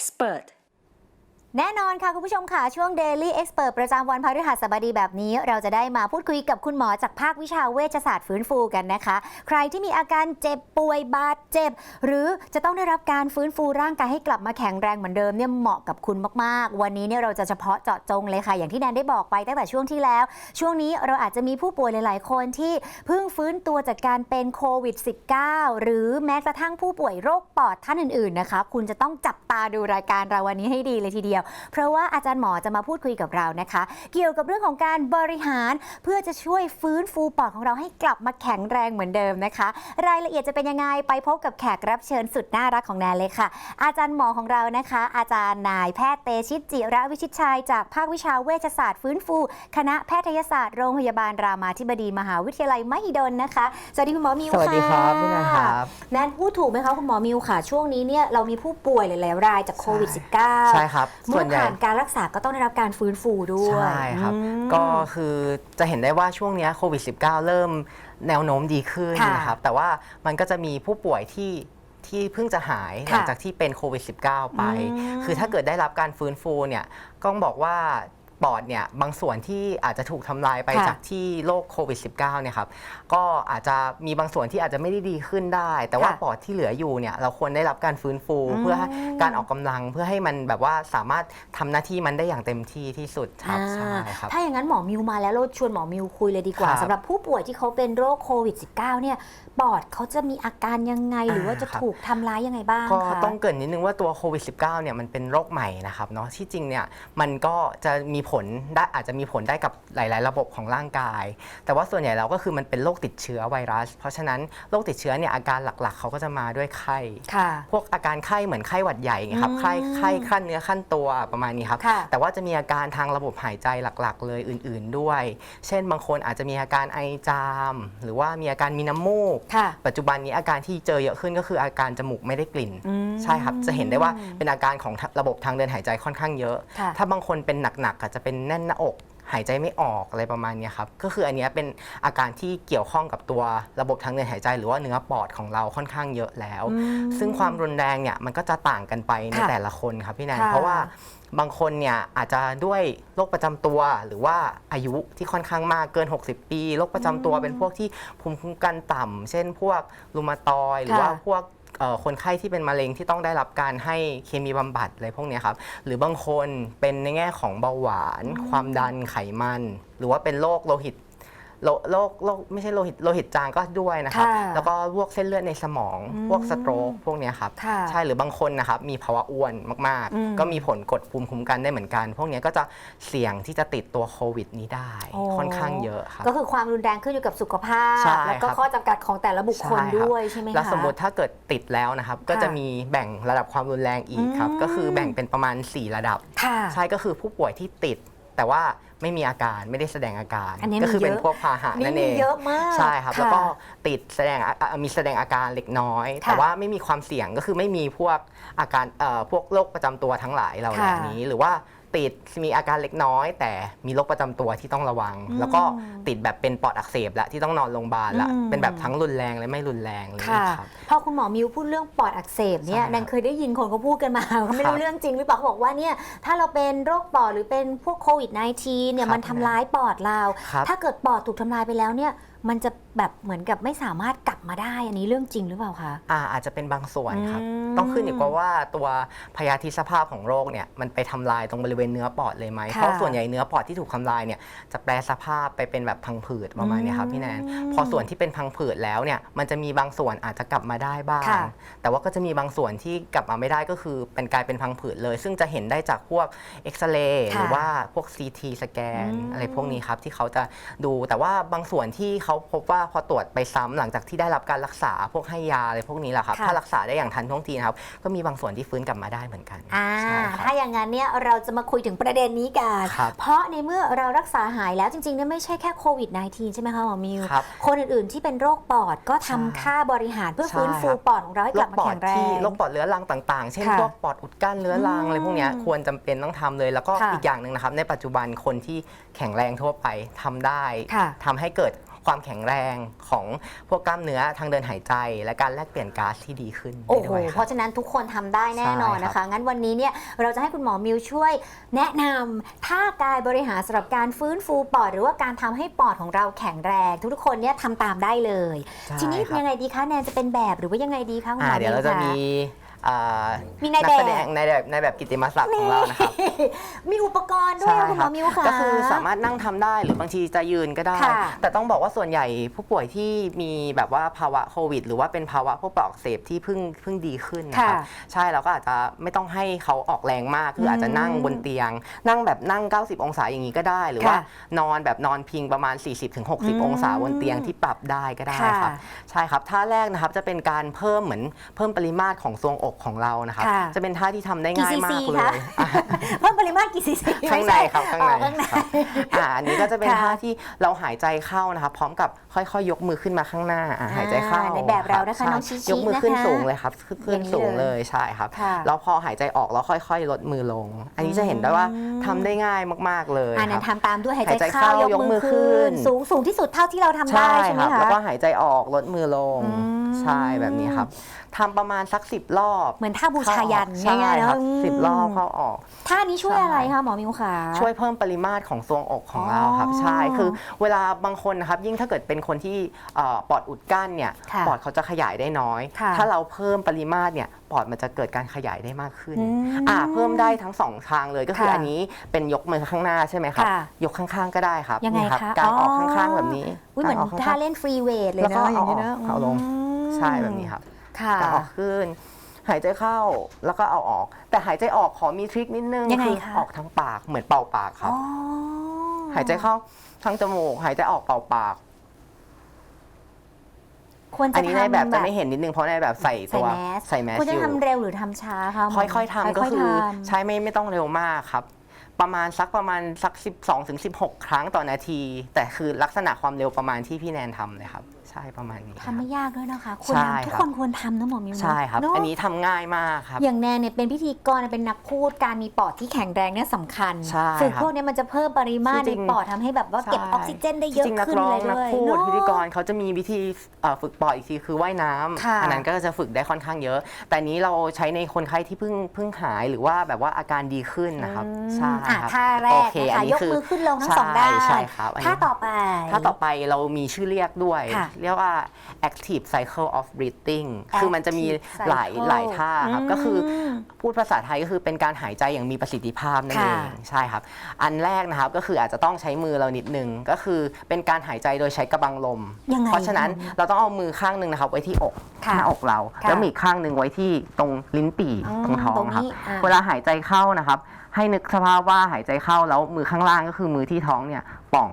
Daily Expert แน่นอนค่ะคุณผู้ชมค่ะ ช่วง Daily Expert ประจำวันพฤหัสบดีแบบนี้ เราจะได้มาพูดคุยกับคุณหมอจากภาควิชาเวชศาสตร์ฟื้นฟูกันนะคะ ใครที่มีอาการเจ็บป่วยบาดเจ็บ หรือจะต้องได้รับการฟื้นฟูร่างกายให้กลับมาแข็งแรงเหมือนเดิมเนี่ยเหมาะกับคุณมากๆ วันนี้เนี่ยเราจะเฉพาะเจาะจงเลยค่ะ อย่างที่แนนได้บอกไปตั้งแต่ช่วงที่แล้ว ช่วงนี้เราอาจจะมีผู้ป่วยหลาย ๆ คนที่เพิ่งฟื้นตัวจากการเป็นโควิด -19 หรือแม้กระทั่งผู้ป่วยโรคปอดท่านอื่น ๆ นะคะ คุณจะต้องจับตาดูรายการเราวันนี้ให้ดีเลยทีเดียวเพราะว่าอาจารย์หมอจะมาพูดคุยกับเรานะคะ เกี่ยวกับเรื่องของการบริหารเพื่อจะช่วยฟื้นฟูปอดของเราให้กลับมาแข็งแรงเหมือนเดิมนะคะ รายละเอียดจะเป็นยังไงไปพบกับแขกรับเชิญสุดน่ารักของแนนเลยค่ะ อาจารย์หมอของเรานะคะ อาจารย์นายแพทย์เตชิตจิระวิชิตชัยจากภาควิชาเวชศาสตร์ฟื้นฟู คณะแพทยศาสตร์โรงพยาบาลรามาธิบดีมหาวิทยาลัยมหิดลนะคะสวัสดีคุณหมอมิวสวัสดีครับะพี่นันครับแนนพูดถูกไหมคะคุณหมอมิวค่ะ ช่วงนี้เนี่ยเรามีผู้ป่วยหลายๆรายจากโควิด -19 ใช่ครับเมื่ส่อวนใหญ่ ผ่านการรักษาก็ต้องได้รับการฟื้นฟูด้วยใช่ครับ อืม ก็คือจะเห็นได้ว่าช่วงเนี้ยโควิด -19 เริ่มแนวโน้มดีขึ้นค่ะนะครับ แต่ว่ามันก็จะมีผู้ป่วยที่ที่เพิ่งจะหายหค่ะลังจากที่เป็นโควิด -19 ไป อืมคือถ้าเกิดได้รับการฟื้นฟูเนี่ยก็ต้องบอกว่า ปอดเนี่ยบางส่วนที่อาจจะถูกทำลายไปค่ะจากที่โรคโควิด -19 เนี่ยครับก็อาจจะมีบางส่วนที่อาจจะไม่ได้ดีขึ้นได้ แต่ว่าค่ะปอดที่เหลืออยู่เนี่ยเราควรได้รับการฟื้นฟูอืมเพื่อให้การออกกำลังเพื่อให้มันแบบว่าสามารถทำหน้าที่มันได้อย่างเต็มที่ที่สุดครับอ่า ใช่ครับ ถ้าอย่างนั้นหมอมิวมาแล้วเราชวนหมอมิวคุยเลยดีกว่าครับสำหรับผู้ป่วยที่เขาเป็นโรคโควิด -19 เนี่ยปอดเขาจะมีอาการยังไง หรือว่าจะครับ ถูกทำร้ายยังไงบ้างก็คะ ต้องเกรินนิดนึงว่าตัวโควิด -19 เนี่ยมันเป็นโรคใหม่นะครับเนาะที่จริงเนี่ยมันก็จะมีผลได้อาจจะมีผลได้กับหลาย ๆ ระบบของร่างกาย แต่ว่าส่วนใหญ่แล้วก็คือมันเป็นโรคติดเชื้อไวรัส เพราะฉะนั้นโรคติดเชื้อเนี่ยอาการหลัก ๆ เขาก็จะมาด้วยไข้ ค่ะ พวกอาการไข้เหมือนไข้หวัดใหญ่ไงครับอืมไข้ไข้ขั้นเนื้อขั้นตัวประมาณนี้ครับ ค่ะแต่ว่าจะมีอาการทางระบบหายใจหลัก ๆ เลยอื่น ๆ ด้วย เช่นบางคนอาจจะมีอาการไอจาม หรือว่ามีอาการมีน้ำมูก ค่ะ ปัจจุบันนี้อาการที่เจอเยอะขึ้นก็คืออาการจมูกไม่ได้กลิ่น อืม ใช่ครับ จะเห็นได้ว่าเป็นอาการของระบบทางเดินหายใจค่อนข้างเยอะ ค่ะ ถ้าบางคนเป็นหนักๆอาจจะเป็นแน่นหน้าอกหายใจไม่ออกอะไรประมาณเนี้ยครับ ก็คืออันเนี้ยเป็นอาการที่เกี่ยวข้องกับตัวระบบทางเดินหายใจ หรือว่าเนื้อปอดของเราค่อนข้างเยอะแล้วอืมซึ่งความรุนแรงเนี่ยมันก็จะต่างกันไปในค่ะแต่ละคนครับพี่แนนค่ะเพราะว่าบางคนเนี่ยอาจจะด้วยโรคประจำตัวหรือว่าอายุที่ค่อนข้างมากเกิน 60 ปีโรคประจำตัวเป็นพวกที่ภูมิคุ้มกันต่ำเช่นพวกรูมาตอยด์หรือว่าค่ะพวกเอ่อ คนไข้ที่เป็นมะเร็งที่ต้องได้รับการให้เคมีบำบัดอะไรพวกเนี้ยครับหรือบางคนเป็นในแง่ของเบาหวาน ความดันไขมัน หรือว่าเป็นโรคโลหิต โรโรคโรคไม่ใช่โลหิตโลหิตจางก็ด้วยนะครับ ค่ะแล้วก็พวกเส้นเลือดในสมอง อืมพวกสโตรกพวกเนี้ยครับ ค่ะใช่หรือบางคนนะครับมีภาวะอ้วนมากอืม ๆ ก็มีผลกดภูมิคุ้มกันได้เหมือนกัน พวกเนี้ยก็จะเสี่ยงที่จะติดตัวโควิดนี้ได้โอ้ค่อนข้างเยอะครับ ก็คือความรุนแรงขึ้นอยู่กับสุขภาพ ใช่แล้วก็ครับ ข้อจำกัดของแต่ละบุคคลใช่ครับด้วยใช่ไหมคะ แล้วสมมติถ้าเกิดติดแล้วนะครับ ก็จะมีแบ่งระดับความรุนแรงอีกครับ อืม ก็คือแบ่งเป็นประมาณ 4 ระดับ ค่ะ ใช่ก็คือผู้ป่วยที่ติด แต่ว่าไม่มีอาการไม่ได้แสดงอาการอันนี้ก็คืมีเยอะเป็นพวกพาหะนี่นั่นเอมีง เยอะมาก ใช่ครับะแล้วก็ติดแสดงอะอะมีแสดงอาการเล็กน้อย ค่ะแต่ว่าไม่มีความเสี่ยงก็คือไม่มีพวกอาการเอ่อพวกโรคประจำตัวทั้งหลายเหล่าค่ะนี้ หรือว่า ติดมีอาการเล็กน้อย แต่มีโรคประจำตัวที่ต้องระวังอืมแล้วก็ติดแบบเป็นปอดอักเสบและที่ต้องนอนโรงพยาบาลละอืม เป็นแบบทั้งรุนแรงและไม่รุนแรงเลยค่ะ ครับ พอคุณหมอมิวพูดเรื่องปอดอักเสบเนี่ยใช่ครับแนนเคยได้ยินคนเขาพูดกันมา เขาไม่ครัรู้บเรื่องจริงหรือเปล่าเขาบอกว่าเนี่ยถ้าเราเป็นโรคปอดหรือเป็นพวกโควิด -19 เนี่ยครับมันทำร้ายปอดเรา ครับ ถ้าเกิดปอดถูกทำลายไปแล้วเนี่ยมันจะแบบเหมือนกับไม่สามารถกลับมาได้อันนี้เรื่องจริงหรือเปล่าคะ อ่าอาจจะเป็นบางส่วนครับ อืมต้องขึ้นอยู่กับว่าตัวพยาธิสภาพของโรคเนี่ยมันไปทำลายตรงบริเวณเนื้อปอดเลยไหมค่ะเพราะส่วนใหญ่เนื้อปอดที่ถูกทำลายเนี่ยจะแปลสภาพไปเป็นแบบพังผืดประมาณเนี้ยครับพี่แนนอืมพอส่วนที่เป็นพังผืดแล้วเนี่ยมันจะมีบางส่วนอาจจะกลับมาได้บ้าง ค่ะ แต่ว่าก็จะมีบางส่วนที่กลับมาไม่ได้ก็คือเป็นกลายเป็นพังผืดเลย ซึ่งจะเห็นได้จากพวกเอ็กซเรย์ค่ะหรือว่าพวก CT สแกนอืม อะไรพวกนี้ครับที่เขาจะดูแต่ว่าบางส่วนที่เขาพบว่าพอตรวจไปซ้ำหลังจากที่ได้รับการรักษาพวกให้ยาอะไรพวกนี้แหละครับ ค่ะ ถ้ารักษาได้อย่างทันท่วงทีนะครับ ก็มีบางส่วนที่ฟื้นกลับมาได้เหมือนกันอ่าใช่คถ้ารับอย่างนั้นเนี่ยเราจะมาคุยถึงประเด็นนี้กัน ครับ เพราะในเมื่อเรารักษาหายแล้วจริงๆเนี่ยไม่ใช่แค่โควิด -19 ใช่ไหมคะหมอมิว ครับ คนอื่นๆที่เป็นโรคปอดก็ทำใช่ค่าบริหารเพื่อใช่ฟื้นฟูครับ ปอดของเราให้โรกลับคมาปอแข็ดงแรงที่โรคปอดเรื้อรังต่างๆ เช่นค่ะพวกปอดอุดกั้นเรื้อรังอืมอะไรพวกเนี้ยควรจำเป็นต้องทำเลย แล้วก็ค่ะอีกอย่างหนึ่งนะครับ ในปัจจุบันคนที่แข็งแรงทั่วไปทำได้ค่ะ ทำให้เกิด ความแข็งแรงของพวกกล้ามเนื้อทางเดินหายใจ และการแลกเปลี่ยนก๊าซที่ดีขึ้นโอ้ได้โหด้วยคเพรับ ราะฉะนั้นทุกคนทำได้แน่นอนใช่ครับนะคะ งั้นวันนี้เนี่ยเราจะให้คุณหมอมิวช่วยแนะนำท่ากายบริหารสำหรับการฟื้นฟูปอด หรือว่าการทำให้ปอดของเราแข็งแรง ทุกๆคนเนี่ยทำตามได้เลยใช่ทีนี้ครับ ยังไงดีคะแนนจะเป็นแบบหรือว่ายังไงดีคะคุณหมอ่าอเดี๋ยวเราจะมี อ่ามีนายนัแบบแสดงในแบบในแบบกิตติมศักดิ์ของเรานะครับ มีอุปกรณ์ด้วยใช่อะคุณหมอมิวค่ะ ก็คือสามารถนั่งทำได้หรือบางทีจะยืนก็ได้ ค่ะแต่ต้องบอกว่าส่วนใหญ่ผู้ป่วยที่มีแบบว่าภาวะโควิด หรือว่าเป็นภาวะพวกปอดอักเสบที่เพิ่งเพิ่งดีขึ้นนะครับค่ะใช่เราก็อาจจะไม่ต้องให้เขาออกแรงมากคืออาจจะนั่งบนเตียง นั่งแบบนั่ง 90 องศาอย่างนี้ก็ได้ หรือว่าค่ะนอนแบบนอนพิงประมาณ อืม40-60 องศาบนเตียงที่ปรับได้ก็ได้ค่ะครับใช่ครับท่าแรกนะครับจะเป็นการเพิ่มเหมือนเพิ่มปริมาตรของทรวงอกของเรานะครับ ค่ะ จะเป็นท่าที่ทำได้กี่ง่ายซีมาซีกเลคะยอะเพิ่มปริมาตรกี่ซีซีข้างในครับข้างในอ๋อข้างใน ครับอ่าอันนี้ก็จะเป็นค่ะ ท่าที่เราหายใจเข้านะครับ พร้อมกับค่อยๆ ยกมือขึ้นมาข้างหน้าอ่าหายใจเข้าในแบบเรานะคะใช่น้องชิชิยกมือขึ้นนะคะ สูงเลยครับขึ้นขึ้นอย่างนี้สูงเลยเลยใช่ครับ ค่ะแล้วพอหายใจออกแล้วค่อยๆ ลดมือลง อันนี้จะเห็นได้ว่าอืมทำได้ง่ายมากๆเลยอันนั้นครับทำตามด้วยหายหายใจใจเข้าเข้ายยกมือขึ้นยกมือขึ้น สูงสูงที่สุดเท่าที่เราทำได้ใช่ไหมครับ คะ แล้วก็หายใจออกลดมือลง อืม ใช่แบบนี้ครับทำประมาณสักสิบรอบเหมือนท่าบูชายันใช่ง่ายๆคเนาะรับสิบรอบเข้าออก ท่านี้ช่วยใช่อะไรคะหมอมิวขา ช่วยเพิ่มปริมาตรของทรวงอกของเราครับอ๋อใช่คือเวลาบางคนนะครับยิ่งถ้าเกิดเป็นคนที่เอ่อปอดอุดกั้นเนี่ยค่ะปอดเขาจะขยายได้น้อย ค่ะถ้าเราเพิ่มปริมาตรเนี่ยปอดมันจะเกิดการขยายได้มากขึ้นอืมอ่าเพิ่มได้ทั้งสองทางเลยก็คือค่ะอันนี้เป็นยกมือข้างหน้าใช่ไหมครับค่ะยกข้างๆก็ได้ครับยังไงนี่รับคะการออกอ๋อ ข้างๆแบบนี้อุ้ยเหมือนกรกข้งๆท่าเล่นฟรีเวทเลยแล้วก็เนาะอย่างนี้เอาเนาะออกเอาลง อืม ใช่แบบนี้ครับค่ะการออกขึ้น หายใจเข้าแล้วก็เอาออก แต่หายใจออกขอมีทริคนิดนึงยังไงคืคะ ออกทางปากเหมือนเป่าปากครับ อ๋อหายใจเข้าทางจมูก หายใจออกเป่าปาก ควรอัจะนนี้ในแบบทำจะไม่เห็นนิดนึงเพราะในแบบใส่ตัวใส่แมสใส่แมสควรจะอยู่ ทำเร็วหรือทำช้าคะหมค่อยๆทำก็ค่ยๆคือทำใช้ไม่ไม่ต้องเร็วมากครับ ประมาณสักประมาณสัก 12ถึง16 ครั้งต่อนาที แต่คือลักษณะความเร็วประมาณที่พี่แนนทำเลยครับ ใช่ประมาณนี้ครับทำไม่ยากด้วยนะคะควรใช่ทำทุกครับคนควรทำนะหมอมิวเนอะใช่ครับเะอันนี้ทำง่ายมากครับ อย่างแนนเนี่ยเป็นพิธีกรเป็นนักพูดการมีปอดที่แข็งแรงเนี่ยสำคัญใช่ฝึกครับพวกเนี้ยมันจะเพิ่มปริมาตรจในริงๆปอดทำให้แบบว่าเก็บใช่ออกซิเจนได้เยอะจริงๆนักขึ้นร้อเลงยนักด้วยพูดเนอะพิธีกรเขาจะมีวิธีเอ่อฝึกปอดอีกทีคือว่ายน้ำค่ะอันั้นก็จะฝึกได้ค่อนข้างเยอะ แต่นี้เราใช้ในคนไข้ที่เพิ่งเพิ่งหายหรือว่าแบบว่าอาการดีขึ้นนะครับอืมใช่อะครับท่าแรโอกเคนะอันคะนี้ยกคือมือขึ้นลงทั้งใช่สองด้านใช่ครับอันนี้ท่าต่อไปถ้าต่อไปเรามีชื่อเรียกด้วยค่ะเรียกว่า active cycle of breathing คือมันจะมี Active หลาย cycle หลายท่าครับ อืมก็คือพูดภาษาไทยก็คือเป็นการหายใจอย่างมีประสิทธิภาพนั่นเอค่ะงใช่ครับ อันแรกนะครับก็คืออาจจะต้องใช้มือเรานิดนึง ก็คือเป็นการหายใจโดยใช้กระบังลม ยังไง เพราะฉะนั้นเราต้องเอามือข้างหนึ่งนะครับไว้ที่อกค่ะหน้าอกเรา ค่ะแล้วมีอีกข้างหนึ่งไว้ที่ตรงลิ้นปี่อืมตรงท้อตรงงครับนี้อะเวลาหายใจเข้านะครับ ให้นึกสภาพว่าหายใจเข้าแล้วมือข้างล่างก็คือมือที่ท้องเนี่ยป่อง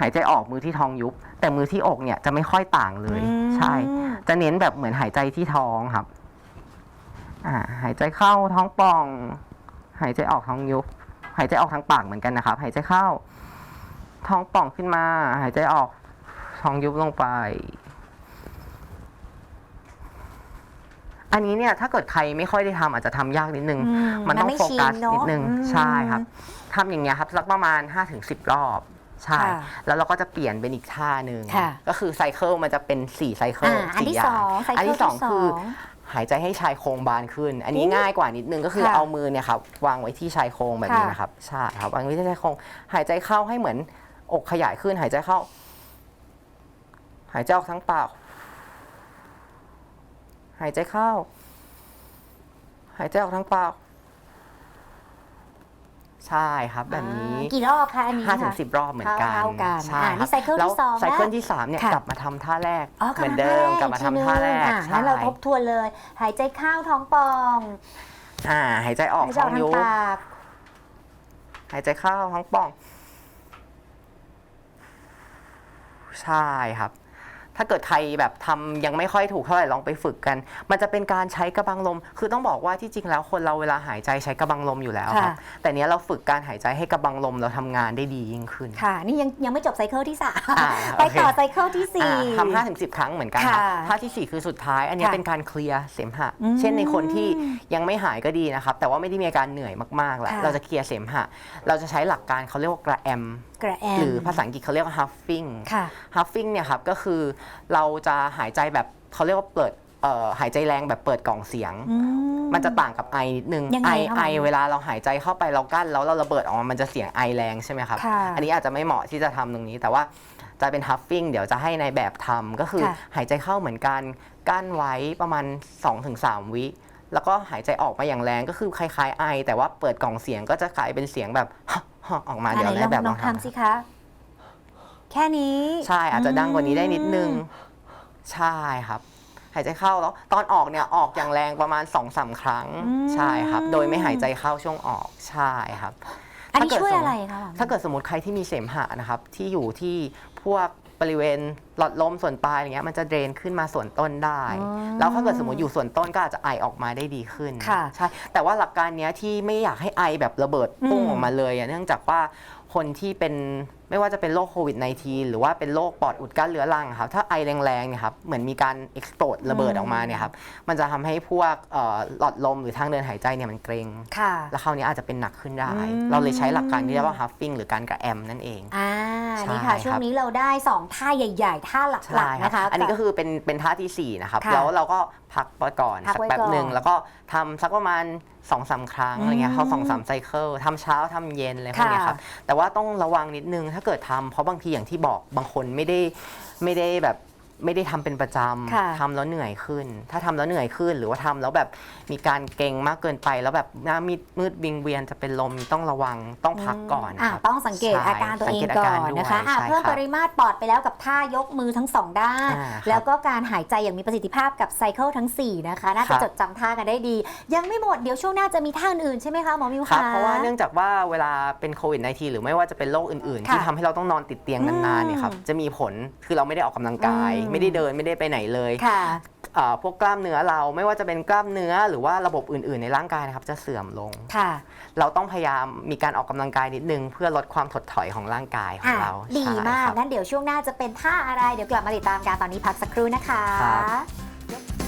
หายใจออกมือที่ท้องยุบ แต่มือที่อกเนี่ยจะไม่ค่อยต่างเลยอืมใช่ จะเน้นแบบเหมือนหายใจที่ท้องครับ อ่า หายใจเข้าท้องป่อง หายใจออกท้องยุบ หายใจออกทางปากเหมือนกันนะครับ หายใจเข้า ท้องป่องขึ้นมา หายใจออกท้องยุบลงไป อันนี้เนี่ย ถ้าเกิดใครไม่ค่อยได้ทำอาจจะทำยากนิดนึงอืมันต้องไโฟกัสชิเอะนิดนึงอืมใช่ครับทำอย่างเงี้ยครับสักประมาณ5-10รอบ ใช่ ค่ะแล้วเราก็จะเปลี่ยนเป็นอีกท่าหนึ่งค่ะก็คือไซเคิลมันจะเป็น4ไซเคิลอ่าอันที่สี่สย่าองไซเคิลอันที่สองที่สองคือหายใจให้ชายโครงบานขึ้น อันนี้อุ๊ยง่ายกว่านิดนึงก็คือค่ะเอามือเนี่ยครับวางไว้ที่ชายโครงแบบนี้ค่ะ นะครับใช่ครับวางไว้ที่ชายโครงหายใจเข้าให้เหมือนอกขยายขึ้น หายใจเข้า หายใจออกทั้งปากหายใจเข้า หายใจออกทั้งปาก ใช่ครับแบบนี้อ่ากี่รอบคะอันนี้ห้าถึค่ะงสิบรอบเหมือนกันเท่าๆกันใช่อ่าครับนี่ไซเคิลที่แล้วสองไซเคิลนะที่สามเนี่ยค่ะกลับมาทำท่าแรกอ๋อเหมือนเดิมกลับมาทำท่าแรกอะใช่งั้นเราทบทวนเลย หายใจเข้าท้องป่องอ่าหายใจออกหายใจท้ออองกทางยุบปากหายใจเข้าท้องป่อง ใช่ครับ ถ้าเกิดใครแบบทำยังไม่ค่อยถูกเท่าไหร่ลองไปฝึกกัน มันจะเป็นการใช้กระบังลม คือต้องบอกว่าที่จริงแล้วคนเราเวลาหายใจใช้กระบังลมอยู่แล้วครับ แต่เนี้ยเราฝึกการหายใจให้กระบังลมเราทำงานได้ดียิ่งขึ้น ค่ะ นี่ยังยังไม่จบไซเคิลที่สามอ่าไปโอเคต่อไซเคิลที่สี่อ่าทำห้าถึงสิบครั้งเหมือนกันครับค่ะท่าที่4คือสุดท้าย อันนี้ค่ะเป็นการเคลียร์เสมหะอืมเช่นในคนที่ยังไม่หายก็ดีนะครับ แต่ว่าไม่ได้มีอาการเหนื่อยมากๆแล้วค่ะเราจะเคลียร์เสมหะ เราจะใช้หลักการเขาเรียกว่ากระแอม กระแอมหรือภาษาอังกฤษเขาเรียกว่า huffing ค่ะ huffing เนี่ยครับก็คือเราจะหายใจแบบเขาเรียกว่าเปิดเอ่อหายใจแรงแบบเปิดกล่องเสียงอืมันจะต่างกับไอนิดนึงยังไงไอคะไอหมอเวลาเราหายใจเข้าไปเรากั้นแล้วเราระเบิดออกมามันจะเสียงไอแรงใช่ไหมครับค่ะอันนี้อาจจะไม่เหมาะที่จะทำตรงนี้ แต่ว่าจะเป็น huffing เดี๋ยวจะให้ในแบบทำก็คือค่ะหายใจเข้าเหมือนกัน กั้นไว้ประมาณ 2-3 วิแล้วก็หายใจออกมาอย่างแรงก็คือคล้ายๆไอ แต่ว่าเปิดกล่องเสียงก็จะกลายเป็นเสียงแบบ ออกมาอันเดี๋ไหยนวลในองแบบลลอองงทำทำสิคะ แค่นี้ ใช่อาจจะดังกว่านี้ได้นิดนึงอืมใช่ครับ หายใจเข้าแล้ว ตอนออกเนี่ยออกอย่างแรงประมาณ2อสาครั้งอืมใช่ครับ โดยไม่หายใจเข้าช่วงออกใช่ครับอันนี้ถ้าเกิดช่วยสมมุติอะไรคะหมอถ้าเกิดสมมติใครที่มีเสมหะนะครับ ที่อยู่ที่พวก บริเวณหลอดลมส่วนปลายอย่างเงี้ยมันจะเดรนขึ้นมาส่วนต้นได้ อ๋อแล้วถ้าเกิดสมมติอยู่ส่วนต้นก็อาจจะไอออกมาได้ดีขึ้นค่ะใช่แต่ว่าหลักการเนี้ยที่ไม่อยากให้ไอแบบระเบิดปุ้งอืมออกมาเลยอะเนื่องจากว่าคนที่เป็นไม่ว่าจะเป็นโรคโควิด -19 หรือว่าเป็นโรคปอดอุดกั้นเรื้อรังอะครับถ้าไอแรงๆเนี่ยครับเหมือนมีการเอ็กซ์โ e ระเบิดออกมาเนี่ยครับมันจะทำให้พวกเอ่อหลอดลมหรือทางเดินหายใจเนี่ยมันเกร็งค่ะแล้วคราวนี้อาจจะเป็นหนักขึ้นได้อืมเราเลยใช้หลักการที่เรียกว่า huffing หรือการกระแอมนั่นเองอ่าใช่นี่ค่ะครับช่วงนี้เราได้ 2 ท่าใหญ่ ๆ ท่าหลักใช่ๆครับนะคะอันนี้ก็คือเป็นเป็นท่าทีสี่4นะครับค่ะแล้วเราก็พักไปก่อนพักสักไว้แป๊บหนึ่งก่อนแล้วก็ทำสักประมาณ 2อสาครั้งอะไรเงี้ยอืมเข้าสองสามไซเคิลทำเช้าทำเย็นอะไรพวกเนี้ยค่ะครับแต่ว่าต้องระวังนิดนึงถ้าเกิดทำเพราะบางทีอย่างที่บอกบางคนไม่ได้ไม่ได้แบบ ไม่ได้ทำเป็นประจค่ะำทำแล้วเหนื่อยขึ้น ถ้าทำแล้วเหนื่อยขึ้น หรือว่าทำแล้วแบบมีการเกรงมากเกินไป แล้วแบบหน้ามืดมืดวิงเวียนจะเป็นลมต้องระวังต้องพักก่อนอะครับต้องสังเกตใช่อาการตัวเองสังเกตอาก่กาอรนด้วยนะคะอะใช่เพิ่มครับปริมาตรปอดไปแล้วกับท่ายกมือทั้งสองด้าน อ่าครับแล้วก็การหายใจอย่างมีประสิทธิภาพกับไซเคิลทั้ง 4 นะคะ น่าครัจะบ จดจำท่ากันได้ดี ยังไม่หมดเดี๋ยวช่วงหน้าจะมีท่าอื่นๆใช่ไหมคะหมอมิวครับคะเพราะว่าเนื่องจากว่าเวลาเป็นโควิด -19 หรือไม่ว่าจะเป็นโรคอื่นๆค่ะที่ทำให้เราต้องนอนติดเตียงนานๆเนี่ยครับอืมจะมีผลคือเราไม่ได้ออกกำลังกาย อืมไม่ได้เดินไม่ได้ไปไหนเลยค่ะอ่าพวกกล้ามเนื้อเราไม่ว่าจะเป็นกล้ามเนื้อหรือว่าระบบอื่น ๆ ในร่างกายนะครับจะเสื่อมลงค่ะ เราต้องพยายามมีการออกกำลังกายนิดนึง เพื่อลดความถดถอยของร่างกายของอะเราดีใช่มากครับงั้นเดี๋ยวช่วงหน้าจะเป็นท่าอะไร เดี๋ยวกลับมาติดตามกันตอนนี้พักสักครู่นะคะครับ